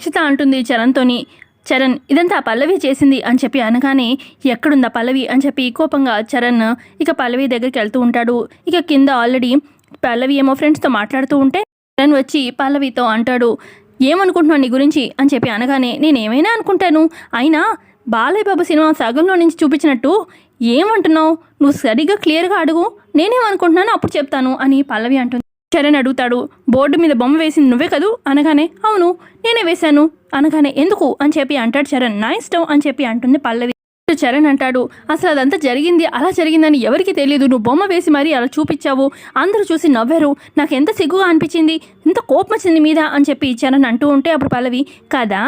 అక్షిత అంటుంది చరణ్తోని చరణ్ ఇదంతా పల్లవి చేసింది అని చెప్పి అనగానే ఎక్కడుందా పల్లవి? అని చెప్పి కోపంగా చరణ్ ఇక పల్లవి దగ్గరికి వెళ్తూ ఉంటాడు. ఇక కింద ఆల్రెడీ పల్లవి ఏమో ఫ్రెండ్స్తో మాట్లాడుతూ ఉంటే చరణ్ వచ్చి పల్లవితో అంటాడు ఏమనుకుంటున్నావు నీ గురించి? అని చెప్పి అనగానే నేనేమైనా అనుకుంటాను? అయినా బాలయ్య బాబు సినిమా సగంలో నుంచి చూపించినట్టు ఏమంటున్నావు? నువ్వు సరిగ్గా క్లియర్గా అడుగు. నేనేమనుకుంటున్నానో అప్పుడు చెప్తాను అని పల్లవి అంటుంది. చరణ్ అడుగుతాడు బోర్డు మీద బొమ్మ వేసింది నువ్వే కదూ? అనగానే అవును నేనే వేశాను. అనగానే ఎందుకు? అని చెప్పి అంటాడు చరణ్. నా ఇష్టం అని చెప్పి అంటుంది పల్లవి. చరణ్ అంటాడు అసలు అదంతా జరిగింది అలా జరిగిందని ఎవరికి తెలియదు. నువ్వు బొమ్మ వేసి మరీ అలా చూపించావు. అందరూ చూసి నవ్వారు. నాకు ఎంత సిగ్గుగా అనిపించింది? ఎంత కోపం వచ్చింది మీద? అని చెప్పి చరణ్ అంటూ ఉంటే అప్పుడు పల్లవి కదా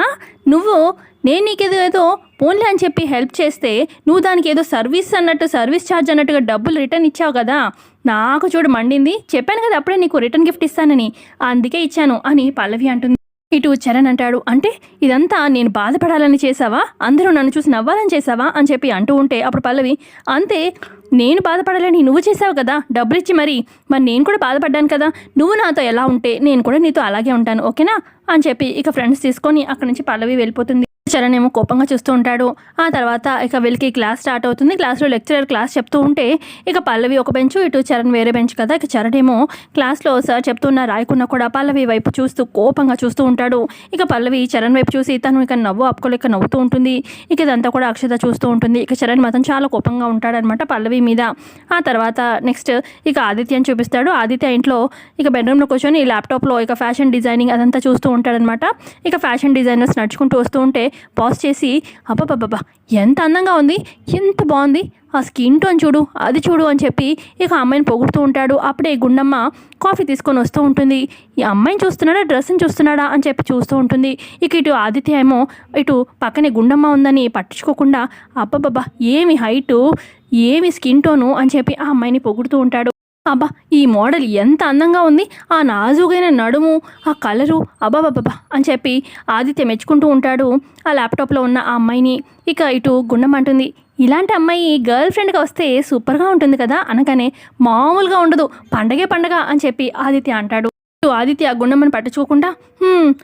నువ్వు నేను నీకేదో ఏదో ఫోన్లే అని చెప్పి హెల్ప్ చేస్తే నువ్వు దానికి ఏదో సర్వీస్ అన్నట్టు సర్వీస్ ఛార్జ్ అన్నట్టుగా డబ్బులు రిటర్న్ ఇచ్చావు కదా. నాకు చూడు మండింది. చెప్పాను కదా అప్పుడే నీకు రిటర్న్ గిఫ్ట్ ఇస్తానని. అందుకే ఇచ్చాను అని పల్లవి అంటుంది. ఇటు చరణ్ అంటాడు అంటే ఇదంతా నేను బాధపడాలని చేసావా అందరూ నన్ను చూసి నవ్వాలని చేసావా అని చెప్పి అంటూ ఉంటే అప్పుడు పల్లవి అంతే నేను బాధపడాలని నువ్వు చేసావు కదా డబ్బులు ఇచ్చి మరి. మరి నేను కూడా బాధపడ్డాను కదా. నువ్వు నాతో ఎలా ఉంటే నేను కూడా నీతో అలాగే ఉంటాను ఓకేనా? అని చెప్పి ఇక ఫ్రెండ్స్ తీసుకొని అక్కడి నుంచి పల్లవి వెళ్ళిపోతుంది. చరణ్ ఏమో కోపంగా చూస్తూ ఉంటాడు. ఆ తర్వాత ఇక వీళ్ళకి క్లాస్ స్టార్ట్ అవుతుంది. క్లాస్లో లెక్చరర్ క్లాస్ చెప్తూ ఉంటే ఇక పల్లవి ఒక బెంచ్ ఇటు చరణ్ వేరే బెంచ్ కదా. ఇక చరణ్ ఏమో క్లాస్లో సార్ చెప్తున్న రాయకున్న కూడా పల్లవి వైపు చూస్తూ కోపంగా చూస్తూ ఉంటాడు. ఇక పల్లవి చరణ్ వైపు చూసి తను ఇక నవ్వు ఆపుకోలేక నవ్వుతూ ఉంటుంది. ఇక ఇదంతా కూడా అక్షత చూస్తూ ఉంటుంది. ఇక చరణ్ మాత్రం చాలా కోపంగా ఉంటాడనమాట పల్లవి మీద. ఆ తర్వాత నెక్స్ట్ ఇక ఆదిత్యని చూపిస్తాడు. ఆదిత్య ఇంట్లో ఇక బెడ్రూమ్లో కూర్చొని ల్యాప్టాప్లో ఇక ఫ్యాషన్ డిజైనింగ్ అదంతా చూస్తూ ఉంటాడనమాట ఇక ఫ్యాషన్ డిజైనర్స్ నడుచుకుంటూ వస్తూ ఉంటే పాజ్ చేసి అబ్బబ్బబ్బబ్బా ఎంత అందంగా ఉంది ఎంత బాగుంది ఆ స్కిన్ టోన్ చూడు అది చూడు అని చెప్పి ఇక ఆ అమ్మాయిని పొగుడుతూ ఉంటాడు. అప్పుడే గుండమ్మ కాఫీ తీసుకొని వస్తూ ఉంటుంది. ఈ అమ్మాయిని చూస్తున్నాడా డ్రెస్ని చూస్తున్నాడా అని చెప్పి చూస్తూ ఉంటుంది. ఇక ఇటు ఆదిత్య ఏమో ఇటు పక్కనే గుండమ్మ ఉందని పట్టించుకోకుండా అబ్బబ్బబ్బా ఏమి హైటు ఏమి స్కిన్ టోను అని చెప్పి ఆ అమ్మాయిని పొగుడుతూ ఉంటాడు. అబ్బా ఈ మోడల్ ఎంత అందంగా ఉంది. ఆ నాజుగైన నడుము ఆ కలరు అబ్బాబాబా అని చెప్పి ఆదిత్య మెచ్చుకుంటూ ఉంటాడు. ఆ ల్యాప్టాప్లో ఉన్న ఆ అమ్మాయిని ఇక ఇటు గుండం అంటుంది. ఇలాంటి అమ్మాయి గర్ల్ ఫ్రెండ్గా వస్తే సూపర్గా ఉంటుంది కదా అనగానే మామూలుగా ఉండదు. పండగే పండగ అని చెప్పి ఆదిత్య అంటాడు. ఇటు ఆదిత్య గుండమ్మని పట్టించుకోకుండా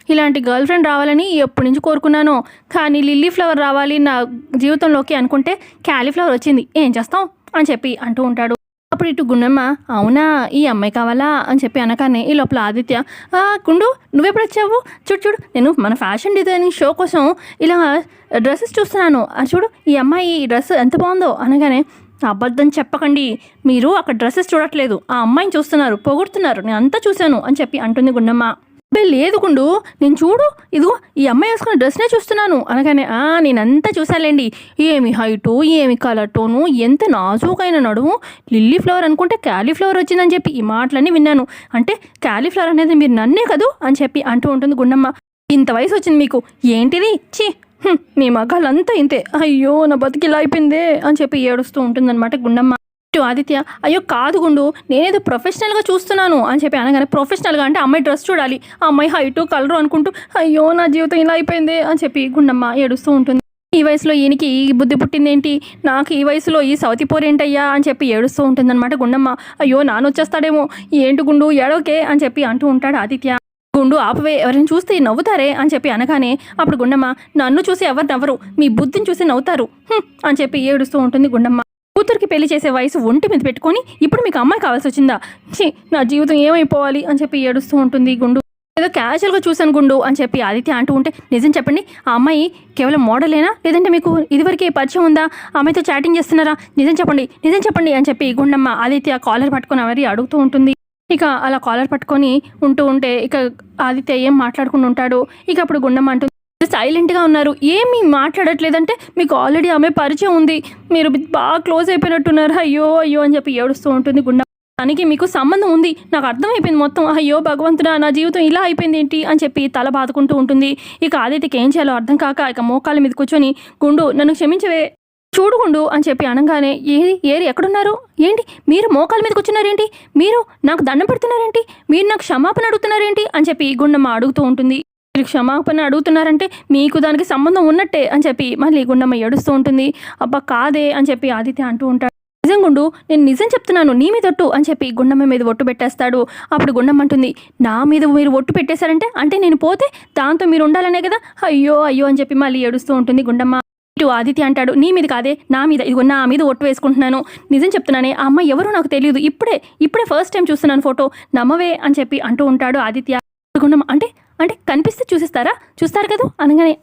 ఇలాంటి గర్ల్ ఫ్రెండ్ రావాలని ఎప్పటి నుంచి కోరుకున్నాను. కానీ లిల్లీ ఫ్లవర్ రావాలి నా జీవితంలోకి అనుకుంటే క్యాలీఫ్లవర్ వచ్చింది. ఏం చేస్తాం? అని చెప్పి అంటూ ఉంటాడు. అప్పుడు ఇటు గుండమ్మ అవునా? ఈ అమ్మాయి కావాలా? అని చెప్పి అనగానే ఈ లోపల ఆదిత్య కుండు నువ్వెప్పుడు వచ్చావు? చూడు చూడు నేను మన ఫ్యాషన్ డిజైనింగ్ షో కోసం ఇలా డ్రెస్సెస్ చూస్తున్నాను. చూడు ఈ అమ్మాయి ఈ డ్రెస్ ఎంత బాగుందో అనగానే అబద్ధం చెప్పకండి. మీరు అక్కడ డ్రెస్సెస్ చూడట్లేదు. ఆ అమ్మాయిని చూస్తున్నారు పొగుడుతున్నారు. నేను అంతా చూశాను అని చెప్పి అంటుంది గుండమ్మ అబ్బే లేదు గుండు నేను చూడు ఇదిగో ఈ అమ్మాయి వేసుకున్న డ్రెస్నే చూస్తున్నాను. అనగానే ఆ నేనంతా చూశానులేండి. ఏమి హైటు ఏమి కలర్ టోను ఎంత నాజూకైన నడుము. లిల్లీ ఫ్లవర్ అనుకుంటే క్యాలీఫ్లవర్ వచ్చిందని చెప్పి ఈ మాటలన్నీ విన్నాను. అంటే క్యాలీఫ్లవర్ అనేది మీరు నన్నే కదూ అని చెప్పి అంటూ ఉంటుంది గుండమ్మ. ఇంత వయసు వచ్చింది మీకు. ఏంటిది? ఛీ హ్మ్, మీ మగాళ్ళంతా ఇంతే. అయ్యో నా బతికిలా అయిపోయిందే అని చెప్పి ఏడుస్తూ ఉంటుందన్నమాట గుండమ్మ. ఇటు ఆదిత్య అయ్యో కాదు గుండు నేనేదో ప్రొఫెషనల్గా చూస్తున్నాను అని చెప్పి అనగానే ప్రొఫెషనల్గా అంటే అమ్మాయి డ్రెస్ చూడాలి. ఆ అమ్మాయి హైటు కలరు అనుకుంటూ అయ్యో నా జీవితం ఇలా అయిపోయింది అని చెప్పి గుండమ్మ ఏడుస్తూ ఉంటుంది. ఈ వయసులో ఈయనకి ఈ బుద్ధి పుట్టిందేంటి? నాకు ఈ వయసులో ఈ సౌతి పోరేంటయ్యా అని చెప్పి ఏడుస్తూ ఉంటుందన్నమాట గుండమ్మ. అయ్యో నాన్న వచ్చేస్తాడేమో ఏంటి గుండు ఏడోకే అని చెప్పి అంటూ ఉంటాడు ఆదిత్య. గుండు ఆపవే ఎవరిని చూస్తే నవ్వుతారే అని చెప్పి అనగానే అప్పుడు గుండమ్మ నన్ను చూసి ఎవరు నవ్వరు మీ బుద్ధిని చూసి నవ్వుతారు అని చెప్పి ఏడుస్తూ ఉంటుంది గుండమ్మ. కూతురికి పెళ్ళి చేసే వయసు ఒంటి మీద పెట్టుకొని ఇప్పుడు మీకు అమ్మాయి కావాల్సి వచ్చిందా ఛీ నా జీవితం ఏమైపోవాలి? అని చెప్పి ఏడుస్తూ ఉంటుంది గుండు. ఏదో క్యాజువల్గా చూసాను గుండు అని చెప్పి ఆదిత్య అంటూ ఉంటే నిజం చెప్పండి ఆ అమ్మాయి కేవలం మోడలేనా? లేదంటే మీకు ఇదివరకే పరిచయం ఉందా? అమ్మాయితో చాటింగ్ చేస్తున్నారా? నిజం చెప్పండి నిజం చెప్పండి అని చెప్పి గుండమ్మ ఆదిత్య కాలర్ పట్టుకొని మరి అడుగుతూ ఉంటుంది. ఇక అలా కాలర్ పట్టుకొని ఉంటూ ఉంటే ఇక ఆదిత్య ఏం మాట్లాడుకుంటూ ఉంటాడు? ఇక అప్పుడు గుండమ్మ అంటుంది సైలెంట్గా ఉన్నారు. ఏమీ మాట్లాడట్లేదంటే మీకు ఆల్రెడీ ఆమె పరిచయం ఉంది. మీరు బాగా క్లోజ్ అయిపోయినట్టున్నారు. అయ్యో అయ్యో అని చెప్పి ఏడుస్తూ ఉంటుంది గుండె. దానికి మీకు సంబంధం ఉంది. నాకు అర్థమైపోయింది మొత్తం. అయ్యో భగవంతుడా నా జీవితం ఇలా అయిపోయింది ఏంటి? అని చెప్పి తల బాదుకుంటూ ఉంటుంది. ఇక ఆదిత్యకి ఏం చేయాలో అర్థం కాక ఇక మోకాళ్ళ మీద కూర్చొని గుండు నన్ను క్షమించవే. చూడుకుండు అని చెప్పి అనగానే ఏది ఏరి ఎక్కడున్నారు? ఏంటి? మీరు మోకాల మీద కూర్చున్నారేంటి? మీరు నాకు దండం పెడుతున్నారేంటి? మీరు నాకు క్షమాపణ అడుగుతున్నారేంటి? అని చెప్పి గుండమ్మ అడుగుతూ ఉంటుంది. మీరు క్షమాపణ అడుగుతున్నారంటే మీకు దానికి సంబంధం ఉన్నట్టే అని చెప్పి మళ్ళీ గుండమ్మ ఏడుస్తూ ఉంటుంది. అబ్బా కాదే అని చెప్పి ఆదిత్య అంటూ ఉంటాడు. నిజం గుండు నేను నిజం చెప్తున్నాను నీ మీద ఒట్టు అని చెప్పి గుండమ్మ మీద ఒట్టు పెట్టేస్తాడు. అప్పుడు గుండమ్మ అంటుంది నా మీద మీరు ఒట్టు పెట్టేశారంటే? అంటే నేను పోతే దాంతో మీరు ఉండాలనే కదా? అయ్యో అయ్యో అని చెప్పి మళ్ళీ ఏడుస్తూ ఉంటుంది గుండమ్మ. ఇటు ఆదిత్య అంటాడు నీ మీద కాదే నా మీద ఇదిగో నా మీద ఒట్టు వేసుకుంటున్నాను. నిజం చెప్తున్నానే ఆ అమ్మ ఎవరో నాకు తెలియదు. ఇప్పుడే ఇప్పుడే ఫస్ట్ టైం చూస్తున్నాను ఫోటో నమ్మవే అని చెప్పి అంటూ ఉంటాడు ఆదిత్య. గుండమ్మ అంటే అంటే కనిపిస్తే చూసిస్తారా? చూస్తారు కదా? అనగానే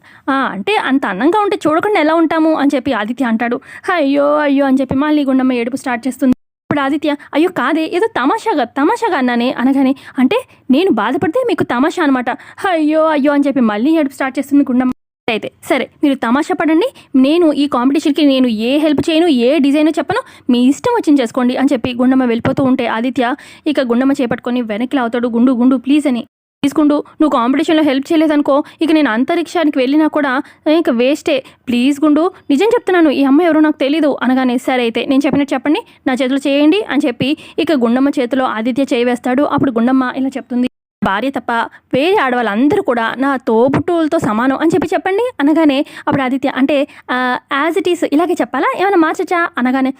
అంటే అంత అందంగా ఉంటే చూడకుండా ఎలా ఉంటాము? అని చెప్పి ఆదిత్య అంటాడు. అయ్యో అయ్యో అని చెప్పి మళ్ళీ గుండమ్మ ఏడుపు స్టార్ట్ చేస్తుంది. ఇప్పుడు ఆదిత్య అయ్యో కాదే ఏదో తమాషాగా తమాషాగా అన్నానే. అనగానే అంటే నేను బాధపడితే మీకు తమాషా అనమాట అయ్యో అయ్యో అని చెప్పి మళ్ళీ ఏడుపు స్టార్ట్ చేస్తుంది గుండమ్మ. అయితే సరే మీరు తమాషా పడండి. నేను ఈ కాంపిటీషన్కి నేను ఏ హెల్ప్ చేయను ఏ డిజైన్ చెప్పను మీ ఇష్టం వచ్చింది చేసుకోండి అని చెప్పి గుండమ్మ వెళ్ళిపోతూ ఉంటే ఆదిత్య ఇక గుండమ్మ చేపట్టుకొని వెనక్కి అవుతాడు గుండు గుండు ప్లీజ్ అని. తీసుకుండు నువ్వు కాంపిటీషన్లో హెల్ప్ చేయలేదనుకో ఇక నేను అంతరిక్షానికి వెళ్ళినా కూడా ఇక వేస్టే. ప్లీజ్ గుండు నిజం చెప్తున్నాను ఈ అమ్మాయి ఎవరో నాకు తెలీదు. అనగానే సరే అయితే నేను చెప్పినట్టు చెప్పండి నా చేతిలో చేయండి అని చెప్పి ఇక గుండమ్మ చేతిలో ఆదిత్య చేయి వేస్తాడు అప్పుడు గుండమ్మ ఇలా చెప్తుంది భార్య తప్ప వేరే ఆడవాళ్ళందరూ కూడా నా తోబుట్టువులతో సమానం అని చెప్పి చెప్పండి. అనగానే అప్పుడు ఆదిత్య అంటే యాజ్ ఇట్ ఈస్ ఇలాగే చెప్పాలా? ఏమైనా మార్చచ్చా? అనగానే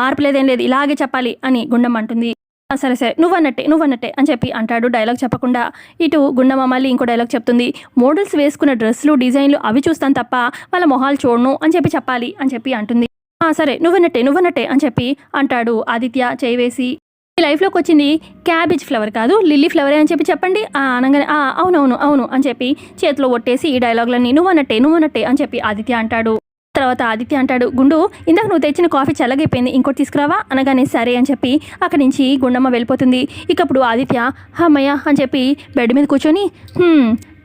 మార్పు లేదేం లేదు ఇలాగే చెప్పాలి అని గుండమ్మ అంటుంది. సరే సరే నువ్వన్నట్టే నువ్వన్నట్టే అని చెప్పి అంటాడు. డైలాగ్ చెప్పకుండా ఇటు గుండమ్మ మళ్ళీ ఇంకో డైలాగ్ చెప్తుంది. మోడల్స్ వేసుకున్న డ్రెస్సులు డిజైన్లు అవి చూస్తాను తప్ప వాళ్ళ మొహాలు చూడను అని చెప్పి చెప్పాలి అని చెప్పి అంటుంది. సరే నువ్వన్నట్టే నువ్వన్నట్టే అని చెప్పి అంటాడు ఆదిత్య చేయి వేసి ఈ లైఫ్లోకి వచ్చింది క్యాబేజ్ ఫ్లవర్ కాదు లిల్లీ ఫ్లవరే అని చెప్పి చెప్పండి. అనగానే అవునవును అవును అని చెప్పి చేతిలో ఒట్టేసి ఈ డైలాగ్లన్నీ నువ్వన్నట్టే నువ్వన్నట్టే అని చెప్పి ఆదిత్య అంటాడు. తర్వాత ఆదిత్య అంటాడు గుండు ఇందాక నువ్వు తెచ్చిన కాఫీ చల్లగైపోయింది ఇంకోటి తీసుకురావా? అనగానే సరే అని చెప్పి అక్కడి నుంచి గుండమ్మ వెళ్ళిపోతుంది. ఇకప్పుడు ఆదిత్య హమ్మయ్య అని చెప్పి బెడ్ మీద కూర్చొని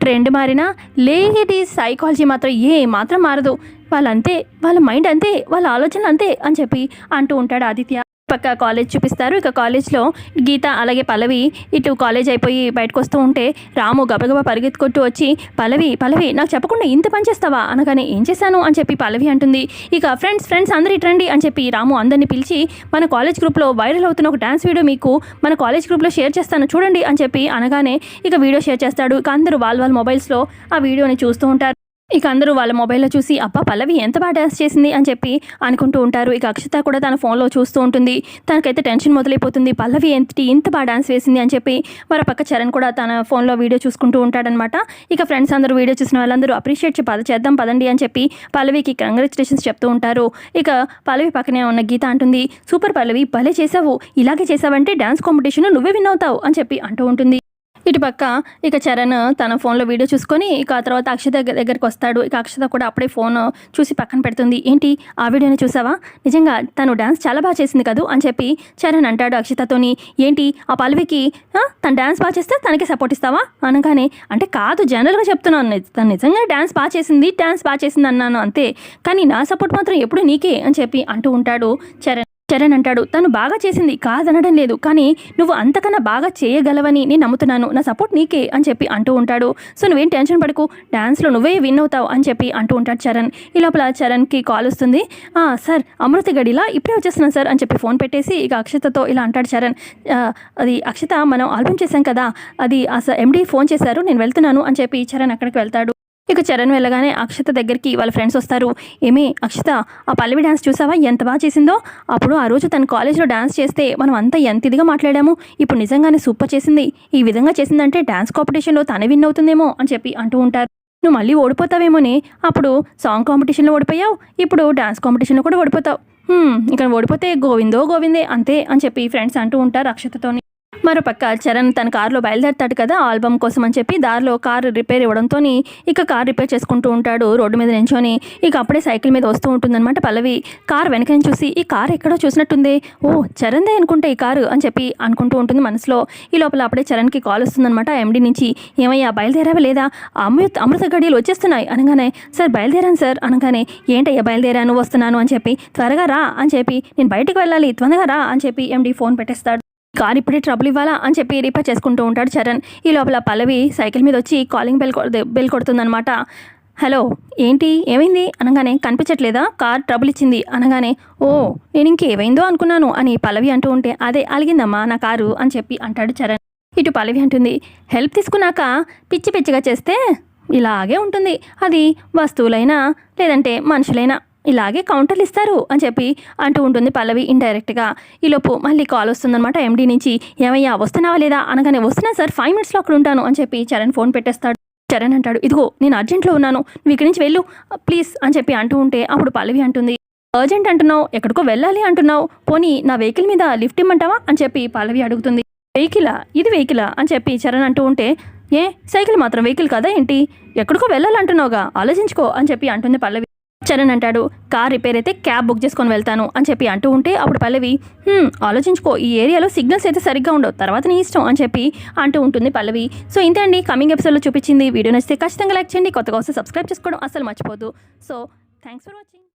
ట్రెండ్ మారినా లేడీస్ సైకాలజీ మాత్రం ఏ మాత్రం మారదు. వాళ్ళంతే వాళ్ళ మైండ్ అంతే వాళ్ళ ఆలోచనలు అంతే అని చెప్పి అంటూ ఉంటాడు ఆదిత్య. పక్క కాలేజ్ చూపిస్తారు. ఇక కాలేజ్లో గీత అలాగే పల్లవి ఇటు కాలేజ్ అయిపోయి బయటకు వస్తూ ఉంటే రాము గబగబా పరిగెత్తుకుంటూ వచ్చి పల్లవి పల్లవి నాకు చెప్పకుండా ఇంత పని చేస్తావా? అనగానే ఏం చేశాను? అని చెప్పి పల్లవి అంటుంది. ఇక ఫ్రెండ్స్ ఫ్రెండ్స్ అందరు ఇట్రండి అని చెప్పి రాము అందరిని పిలిచి మన కాలేజ్ గ్రూప్లో వైరల్ అవుతున్న ఒక డ్యాన్స్ వీడియో మీకు మన కాలేజ్ గ్రూప్లో షేర్ చేస్తాను చూడండి అని చెప్పి అనగానే ఇక వీడియో షేర్ చేస్తాడు. ఇక అందరూ వాళ్ళ వాళ్ళ మొబైల్స్లో ఆ వీడియోని చూస్తూ ఉంటారు. ఇక అందరూ వాళ్ళ మొబైల్లో చూసి అబ్బా పల్లవి ఎంత బాగా డ్యాన్స్ చేసింది అని చెప్పి అనుకుంటూ ఉంటారు. ఇక అక్షత కూడా తన ఫోన్లో చూస్తూ ఉంటుంది. తనకైతే టెన్షన్ మొదలైపోతుంది. పల్లవి ఎంతటి ఇంత బాగా డ్యాన్స్ వేసింది అని చెప్పి మరో పక్క చరణ్ కూడా తన ఫోన్లో వీడియో చూసుకుంటూ ఉంటాడనమాట. ఇక ఫ్రెండ్స్ అందరూ వీడియో చూసిన వాళ్ళందరూ అప్రిషియేట్ చెప్పి అది చేద్దాం పదండి అని చెప్పి పల్లవికి కంగ్రాచులేషన్స్ చెప్తూ ఉంటారు. ఇక పల్లవి పక్కనే ఉన్న గీత అంటుంది సూపర్ పల్లవి భలే చేసావు ఇలాగే చేసావంటే డ్యాన్స్ కాంపిటీషన్ నువ్వే విన్ అవుతావు అని చెప్పి అంటూ ఉంటుంది. ఇటుపక్క ఇక చరణ్ తన ఫోన్లో వీడియో చూసుకొని ఇక ఆ తర్వాత అక్షత దగ్గరికి వస్తాడు. ఇక అక్షత కూడా అప్పుడే ఫోన్ చూసి పక్కన పెడుతుంది. ఏంటి ఆ వీడియోని చూసావా? నిజంగా తను డ్యాన్స్ చాలా బాగా చేసింది కదూ అని చెప్పి చరణ్ అంటాడు అక్షతతోని. ఏంటి ఆ పల్లవికి తను డ్యాన్స్ బాగా చేస్తే తనకే సపోర్ట్ ఇస్తావా? అనగానే అంటే కాదు జనరల్గా చెప్తున్నాను. తను నిజంగా డ్యాన్స్ బాగా చేసింది డ్యాన్స్ బాగా చేసింది అన్నాను అంతే. కానీ నా సపోర్ట్ మాత్రం ఎప్పుడు నీకే అని చెప్పి అంటూ ఉంటాడు చరణ్. చరణ్ అంటాడు తను బాగా చేసింది కాదనడం లేదు కానీ నువ్వు అంతకన్నా బాగా చేయగలవని నేను నమ్ముతున్నాను నా సపోర్ట్ నీకే అని చెప్పి అంటూ ఉంటాడు. సో నువ్వేం టెన్షన్ పడకు డ్యాన్స్లో నువ్వే విన్ అవుతావు అని చెప్పి అంటూ ఉంటాడు చరణ్. ఈ లోపల చరణ్కి కాల్ వస్తుంది. సార్ అమృత గడిలా ఇప్పుడే వచ్చేస్తున్నాను సార్ అని చెప్పి ఫోన్ పెట్టేసి ఇక అక్షతతో ఇలా అంటాడు చరణ్. అది అక్షత మనం ఆల్బమ్ చేశాం కదా అది అసలు ఎండీ ఫోన్ చేశారు నేను వెళ్తున్నాను అని చెప్పి చరణ్ అక్కడికి వెళ్తాడు. ఇక చరణ్ వెళ్ళగానే అక్షత దగ్గరికి వాళ్ళ ఫ్రెండ్స్ వస్తారు. ఏమి అక్షత ఆ పల్లవి డ్యాన్స్ చూసావా? ఎంత బాగా చేసిందో. అప్పుడు ఆ రోజు తన కాలేజ్లో డ్యాన్స్ చేస్తే మనం అంతా ఎంత ఇదిగా మాట్లాడాము. ఇప్పుడు నిజంగానే సూపర్ చేసింది. ఈ విధంగా చేసిందంటే డ్యాన్స్ కాంపిటీషన్లో తనే విన్ అవుతుందేమో అని చెప్పి అంటూ ఉంటారు. నువ్వు మళ్ళీ ఓడిపోతావేమోనే. అప్పుడు సాంగ్ కాంపిటీషన్లో ఓడిపోయావు. ఇప్పుడు డ్యాన్స్ కాంపిటీషన్లో కూడా ఓడిపోతావు. ఇక్కడ ఓడిపోతే గోవిందో గోవిందే అంతే అని చెప్పి ఫ్రెండ్స్ అంటూ ఉంటారు అక్షతతోని. మరోపక్క చరణ్ తన కారులో బయలుదేరతాడు కదా ఆల్బమ్ కోసం అని చెప్పి దారిలో కారు రిపేర్ ఇవ్వడంతో ఇక కార్ రిపేర్ చేసుకుంటూ ఉంటాడు రోడ్డు మీద నించొని. ఇక అప్పుడే సైకిల్ మీద వస్తూ ఉంటుందన్నమాట పల్లవి. కార్ వెనక చూసి ఈ కార్ ఎక్కడో చూసినట్టుంది. ఓ చరణ్దే అనుకుంటే ఈ కారు అని చెప్పి అనుకుంటూ ఉంటుంది మనసులో. ఈ లోపల అప్పుడే చరణ్కి కాల్ వస్తుందన్నమాట ఎండి నుంచి. ఏమయ్యా బయలుదేరావా లేదా? అమృత అమృత గడియలు వచ్చేస్తున్నాయి. అనగానే సార్ బయలుదేరాను సార్. అనగానే ఏంటయ్యా బయలుదేరాను వస్తున్నాను అని చెప్పి త్వరగా రా అని చెప్పి నేను బయటికి వెళ్ళాలి త్వరగా రా అని చెప్పి ఎండి ఫోన్ పెట్టేస్తాడు. కార్ ఇప్పుడే ట్రబుల్ ఇవ్వాలా అని చెప్పి రిపేర్ చేసుకుంటూ ఉంటాడు చరణ్. ఈ లోపల పల్లవి సైకిల్ మీద వచ్చి కాలింగ్ బెల్ బెల్ కొడుతుందనమాట హలో ఏంటి? ఏమైంది? అనగానే కనిపించట్లేదా? కార్ ట్రబుల్ ఇచ్చింది. అనగానే ఓ నేను ఇంకేమైందో అనుకున్నాను అని పల్లవి అంటూ ఉంటే అదే అలిగిందమ్మా నా కారు అని చెప్పి అంటాడు చరణ్. ఇటు పల్లవి అంటుంది హెల్ప్ తీసుకున్నాక పిచ్చి పిచ్చిగా చేస్తే ఇలాగే ఉంటుంది. అది వస్తువులైనా లేదంటే మనుషులైనా ఇలాగే కౌంటర్లు ఇస్తారు అని చెప్పి అంటూ ఉంటుంది పల్లవి ఇండైరెక్ట్గా ఈలోపు మళ్ళీ కాల్ వస్తుందన్నమాట. ఎండీ నుంచి ఏమయ్యా వస్తున్నావా లేదా? అనగానే వస్తున్నా సార్ ఫైవ్ మినిట్స్లో అక్కడ ఉంటాను అని చెప్పి చరణ్ ఫోన్ పెట్టేస్తాడు. చరణ్ అంటాడు ఇదిగో నేను అర్జెంట్లో ఉన్నాను నువ్వు ఇక్కడి నుంచి వెళ్ళు ప్లీజ్ అని చెప్పి అంటూ ఉంటే అప్పుడు పల్లవి అంటుంది అర్జెంట్ అంటున్నావు ఎక్కడికో వెళ్ళాలి అంటున్నావు పోనీ నా వెహికల్ మీద లిఫ్ట్ ఇమ్మంటావా? అని చెప్పి పల్లవి అడుగుతుంది వెహికలా ఇది వెహికలా అని చెప్పి చరణ్ అంటూ ఉంటే ఏ సైకిల్ మాత్రం వెహికల్ కదా ఏంటి? ఎక్కడికో వెళ్ళాలంటున్నావుగా ఆలోచించుకో అని చెప్పి అంటుంది పల్లవి. చరణ్ అంటాడు. కార్ రిపేర్ అయితే క్యాబ్ బుక్ చేసుకొని వెళ్తాను అని చెప్పి అంటూ ఉంటే అప్పుడు పల్లవి ఆలోచించుకో ఈ ఏరియాలో సిగ్నల్స్ అయితే సరిగ్గా ఉండవు. తర్వాత నీ ఇష్టం అని చెప్పి అంటూ ఉంటుంది పల్లవి. సో ఇంతే అండి. కమింగ్ ఎపిసోడ్లో చూపించింది. వీడియో నచ్చితే ఖచ్చితంగా లైక్ చేయండి. కొత్తగా వస్తే సబ్స్క్రైబ్ చేసుకోవడం అసలు మర్చిపోదు. So thanks for watching